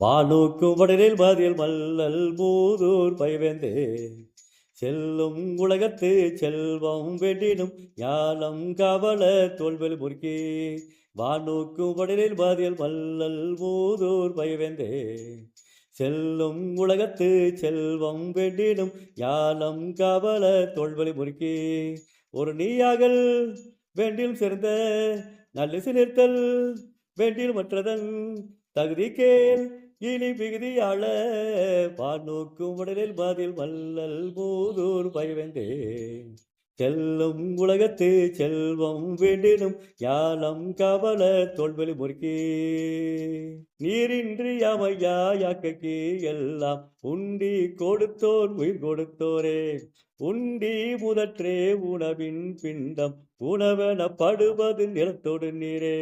வானூக்கும் வடலில் மாதில் மல்லல் மூதூர் பயவேந்தே செல்லும் உலகத்து செல்வம் வெண்டினும் ஞானம் கவல தோல்வெளி முறுக்கி. வானூக்கும் வடலில் மாதில் மல்லல் மூதூர் பயவேந்தே செல்லும் உலகத்து செல்வம் வெண்டினும் ஞானம் கவல தோல்வெளி முறுக்கி. ஒரு நீயாகல் வேண்டில் சிறந்த நல்லிசு நிறுத்தல் வேண்டில் மற்றதன் தகுதி கேள். இனி மிகுதியாள பாநோக்கும் உடலில் பதில் மல்லல் மூதூர் பயவேந்தே செல்லும் உலகத்து செல்வம் வேண்டினும் யாலம் கவல தோல்வெளி முறுக்கி. நீரின்றி அமையா யாக்கைக்கு எல்லாம் உண்டி கொடுத்தோர் உயிர் கொடுத்தோரே. உண்டி முதற்றே உணவின் பிண்டம் உணவெனப்படுவது நிலத்தோடு நீரே.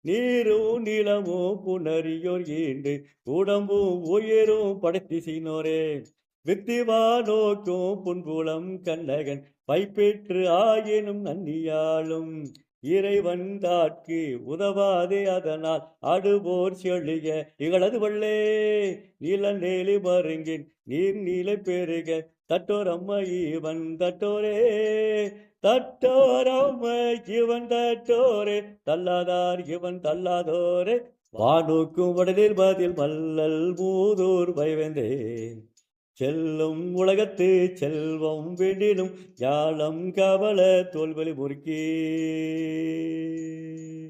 நீரும் நிலமும் புனரியோர் ஈண்டு உடம்பும் உயிரும் படைத்திசினோரே. வித்திவா நோக்கும் புன்புலம் கண்ணகன் பைப்பேற்று ஆயினும் நன்னியாளும். இறைவன் தாட்கு உதவாதே அதனால் அடுபோர் செழிய இகளது வள்ளே. நீல நேலி மருங்கின் நீர் நீலை பெருக தட்டோர் அம்மா தட்டோரே. தட்டோரம்மை இவன் தட்டோரே. தள்ளாதார் இவன் தள்ளாதோரே. வானூக்கும் உடலில் பதில் மல்லல் மூதூர் பயவேந்தே செல்லும் உலகத்து செல்வம் வேண்டினும் யாழம் கவல தோல்வெளி முறுக்கி.